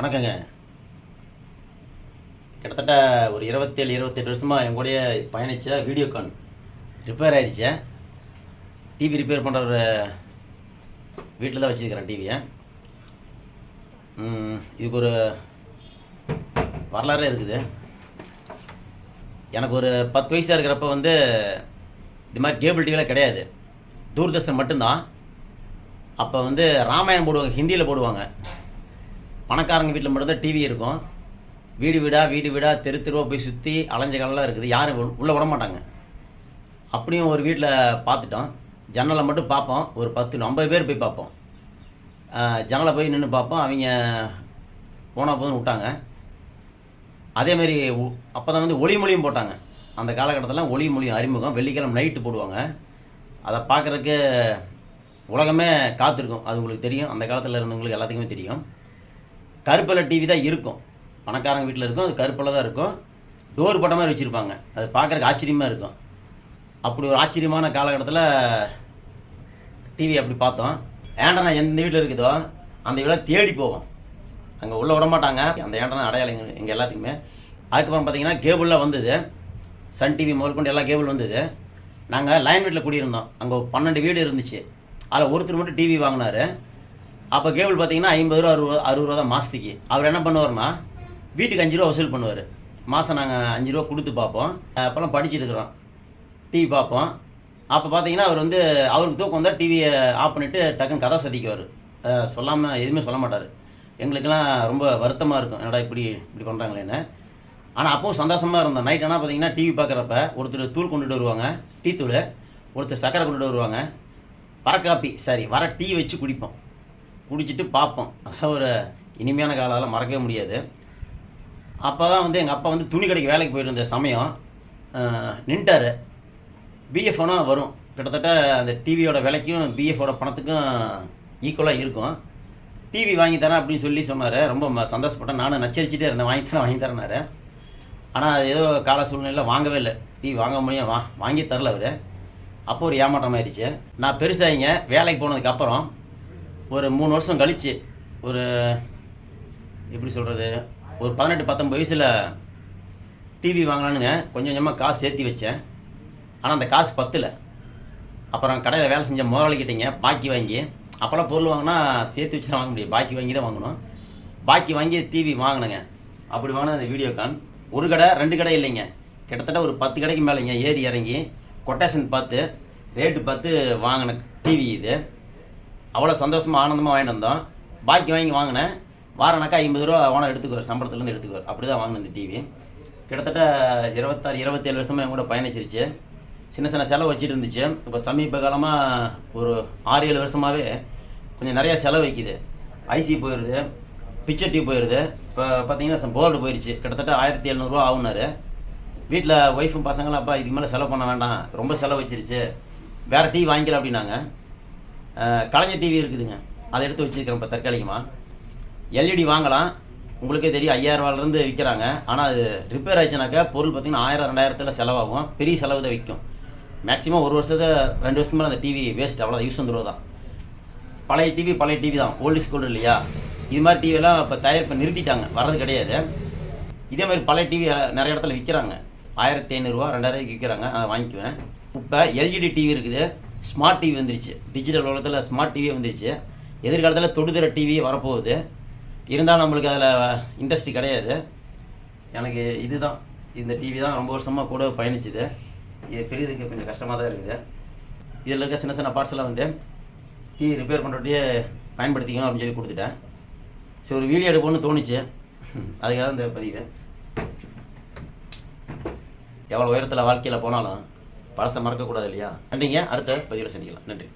வணக்கங்க. கிட்டத்தட்ட ஒரு இருபத்தேழு இருபத்தெட்டு வருஷமாக என் கூட பயணித்த வீடியோகான் ரிப்பேர் ஆகிடுச்சு டிவி ரிப்பேர் பண்ணுற ஒரு வீட்டில் தான் வச்சுருக்கிறேன் டிவியை இதுக்கு ஒரு வரலாறே இருக்குது. எனக்கு ஒரு பத்து வயசாக இருக்கிறப்ப வந்து இது மாதிரி கேபிள் டிவிலாம் கிடையாது. தூர்தர்ஷன் மட்டும்தான். அப்போ வந்து ராமாயணம் போடுவாங்க ஹிந்தியில் போடுவாங்க. பணக்காரங்க வீட்டில் மட்டும்தான் டிவி இருக்கும். வீடு வீடாக வீடு வீடாக தெரு தெருவாக போய் சுற்றி அலைஞ்ச காலெல்லாம் இருக்குது. யாரும் உள்ளே விட மாட்டாங்க. அப்படியும் ஒரு வீட்டில் பார்த்துட்டோம் ஜன்னலை மட்டும் பார்ப்போம் ஒரு பத்து ஐம்பது பேர் போய் பார்ப்போம் ஜன்னலை போய் நின்று பார்ப்போம் அவங்க போனால் போதும் விட்டாங்க. அதேமாரி அப்போ தான் வந்து ஒளி மொழியும் போட்டாங்க. அந்த காலகட்டத்தில் ஒளி மொழியும் அறிமுகம். வெள்ளிக்கிழமை நைட்டு போடுவாங்க. அதை பார்க்குறக்கு உலகமே காத்திருக்கும். அது உங்களுக்கு தெரியும். அந்த காலத்தில் இருந்தவங்களுக்கு எல்லாத்துக்குமே தெரியும். கருப்பில் டிவி தான் இருக்கும். பணக்காரங்க வீட்டில் இருக்கும் அது கருப்பில் தான் இருக்கும். டோர் போட்ட மாதிரி வச்சுருப்பாங்க. அது பார்க்குறக்கு ஆச்சரியமாக இருக்கும். அப்படி ஒரு ஆச்சரியமான காலகட்டத்தில் டிவி அப்படி பார்த்தோம். ஏண்டனா எந்த வீட்டில் இருக்குதோ அந்த வீட்டில் தேடி போவோம். அங்கே உள்ளே விட மாட்டாங்க. அந்த ஏண்டனா அடையாளம் எங்கள் எங்கள் எல்லாத்துக்குமே. அதுக்கப்புறம் பார்த்தீங்கன்னா கேபிளில் வந்தது. சன் டிவி முதற்கொண்டு எல்லா கேபிள் வந்தது. நாங்கள் லைன் வீட்டில் குடியிருந்தோம். அங்கே பன்னெண்டு வீடு இருந்துச்சு. அதில் ஒருத்தர் மட்டும் டிவி வாங்கினார். அப்போ கேபிள் பார்த்தீங்கன்னா ஐம்பது ரூபா அறுபது அறுபது ரூபா தான் மாதத்துக்கு அவர் என்ன பண்ணுவார்னா வீட்டுக்கு அஞ்சு ரூபா வசூல் பண்ணுவார். மாதம் நாங்கள் அஞ்சு ரூபா கொடுத்து பார்ப்போம். அப்போல்லாம் படிச்சுட்டு இருக்கிறோம். டிவி பார்ப்போம். அப்போ பார்த்தீங்கன்னா அவர் வந்து அவருக்கு தூக்கம் வந்தால் டிவியை ஆஃப் பண்ணிவிட்டு டக்குன்னு கதை சதிக்குவார். சொல்லாமல் எதுவுமே சொல்ல மாட்டார். எங்களுக்கெல்லாம் ரொம்ப வருத்தமாக இருக்கும். என்னடா இப்படி இப்படி பண்ணுறாங்களேன்னு ஆனால் அப்பவும் சந்தோஷமாக இருந்தோம். நைட் ஆனால் பார்த்தீங்கன்னா டிவி பார்க்குறப்ப ஒருத்தர் தூள் கொண்டுட்டு வருவாங்க. டீ தூள். ஒருத்தர் சக்கரை கொண்டுட்டு வருவாங்க. வர காப்பி சாரி வர டீ வச்சு குடிப்போம். குடிச்சிட்டு பார்ப்போம் அதான் ஒரு இனிமையான காலால் மறக்கவே முடியாது. அப்போ தான் வந்து எங்கள் அப்பா வந்து துணி கடைக்கு வேலைக்கு போயிட்டு இருந்த சமயம் நின்ட்டார். பிஎஃப்னா வரும். கிட்டத்தட்ட அந்த டிவியோட விலைக்கும் பிஎஃபோட பணத்துக்கும் ஈக்குவலாக இருக்கும். டிவி வாங்கி தரேன் அப்படின்னு சொல்லி சொன்னார். ரொம்ப சந்தோஷப்பட்டேன். நானும் நச்சரிச்சுட்டே இருந்தேன். வாங்கி தரேன் வாங்கி தரேனாரு ஆனால் அது ஏதோ கால சூழ்நிலையில் வாங்கவே இல்லை. டிவி வாங்க முடியும் வா வாங்கி தரல அவர். அப்போ ஒரு ஏமாற்றம் ஆயிடுச்சு. நான் பெருசாகிங்க வேலைக்கு போனதுக்கப்புறம் ஒரு மூணு வருஷம் கழிச்சு ஒரு எப்படி சொல்கிறது ஒரு பதினெட்டு பத்தொம்பது வயசில் டிவி வாங்கலானுங்க கொஞ்சம் கொஞ்சமாக காசு சேர்த்தி வச்சேன். ஆனால் அந்த காசு பத்தலை. அப்புறம் கடையில் வேலை செஞ்ச முதலாளிக்கிட்டீங்க பாக்கி வாங்கி அப்போல்லாம் பொருள் வாங்கினா சேர்த்து வச்சு தான் வாங்க முடியும். பாக்கி வாங்கி தான் வாங்கணும். பாக்கி வாங்கி டிவி வாங்கினேங்க. அப்படி வாங்கின அந்த வீடியோகான் ஒரு கடை ரெண்டு கடை இல்லைங்க. கிட்டத்தட்ட ஒரு பத்து கடைக்கு மேலேங்க ஏறி இறங்கி கொட்டேஷன் பார்த்து ரேட்டு பார்த்து வாங்கின டிவி இது. அவ்வளோ சந்தோஷமாக ஆனந்தமாக வாங்கிட்டு வந்தோம். பாக்கி வாங்கி வாங்கினேன். வாரனாக்கா ஐம்பது ரூபா ஓனர் எடுத்துக்குவார் சம்பளத்துலேருந்து எடுத்துக்குவார். அப்படி தான் வாங்கினேன் இந்த டிவி. கிட்டத்தட்ட இருபத்தாறு இருபத்தேழு வருஷமாக என் கூட பயணிச்சிருச்சு. சின்ன சின்ன செலவு வச்சுட்டு இருந்துச்சு. இப்போ சமீப காலமாக ஒரு ஆறு ஏழு வருஷமாகவே கொஞ்சம் நிறையா செலவு வைக்குது. ஐசி போயிடுது பிக்சர் டியூப் போயிடுது இப்போ பார்த்தீங்கன்னா போர்டு போயிடுச்சு கிட்டத்தட்ட ஆயிரத்தி எழுநூறுவா ஆகுனாரு வீட்டில் ஒய்ஃபும் பசங்களும் அப்பா இதுக்கு மேலே செலவு பண்ண வேண்டாம். ரொம்ப செலவு வச்சிருச்சு. வேறு டிவி வாங்கிக்கலாம் அப்படின்னாங்க. கலைஞர் டிவி இருக்குதுங்க. அதை எடுத்து வச்சுருக்கிறேன் இப்போ தற்காலிகமாக எல்இடி வாங்கலாம். உங்களுக்கே தெரியும் ஐயாயிரரூவாலேருந்து விற்கிறாங்க. ஆனால் அது ரிப்பேர் ஆச்சுனாக்கா பொருள் பார்த்தீங்கன்னா ஆயிரம் ரெண்டாயிரத்தில் செலவாகும். பெரிய செலவு தான் விற்கும். மேக்ஸிமம் ஒரு வருஷத்தை ரெண்டு வருஷத்துக்கு மேலே அந்த டிவி வேஸ்ட் அவ்வளோ யூஸ் வந்துடுவோம் தான் பழைய டிவி பழைய டிவி தான். ஓல்டு ஸ்கூல் இல்லையா? இது மாதிரி டிவியெல்லாம் இப்போ தயார் பண்ணி நிறுத்திட்டாங்க. வர்றது கிடையாது. இதே மாதிரி பழைய டிவி நிறைய இடத்துல விற்கிறாங்க. ஆயிரத்தி ஐநூறுரூவா ரெண்டாயிரம் விற்கிறாங்க. அதை வாங்கிக்குவேன். இப்போ எல்இடி டிவி இருக்குது. ஸ்மார்ட் டிவி வந்துருச்சு. டிஜிட்டல் உலகத்தில் ஸ்மார்ட் டிவி வந்துருச்சு. எதிர்காலத்தில் தொடுதிர டிவி வரப்போகுது. இருந்தாலும் நம்மளுக்கு அதில் இன்ட்ரெஸ்ட் கிடையாது. எனக்கு இதுதான். இந்த டிவி தான் ரொம்ப வருஷமாக கூட பயணிச்சுது. இது பெரியதுக்கு கொஞ்சம் கஷ்டமாக தான் இருக்குது. இதில் இருக்க சின்ன சின்ன பார்ட்ஸ்லாம் வந்து டிவி ரிப்பேர் பண்ணுறதையே பயன்படுத்திக்கணும் அப்படின்னு சொல்லி கொடுத்துட்டேன். சரி ஒரு வீடியோ எடுப்போம்னு தோணுச்சு. அதுக்காக இந்த பதிவு. எவ்வளோ உயரத்தில் வாழ்க்கையில் போனாலும் பழசை மறக்கக்கூடாது இல்லையா? நன்றிங்க. அடுத்த பதிவில் சந்திக்கலாம். நன்றி.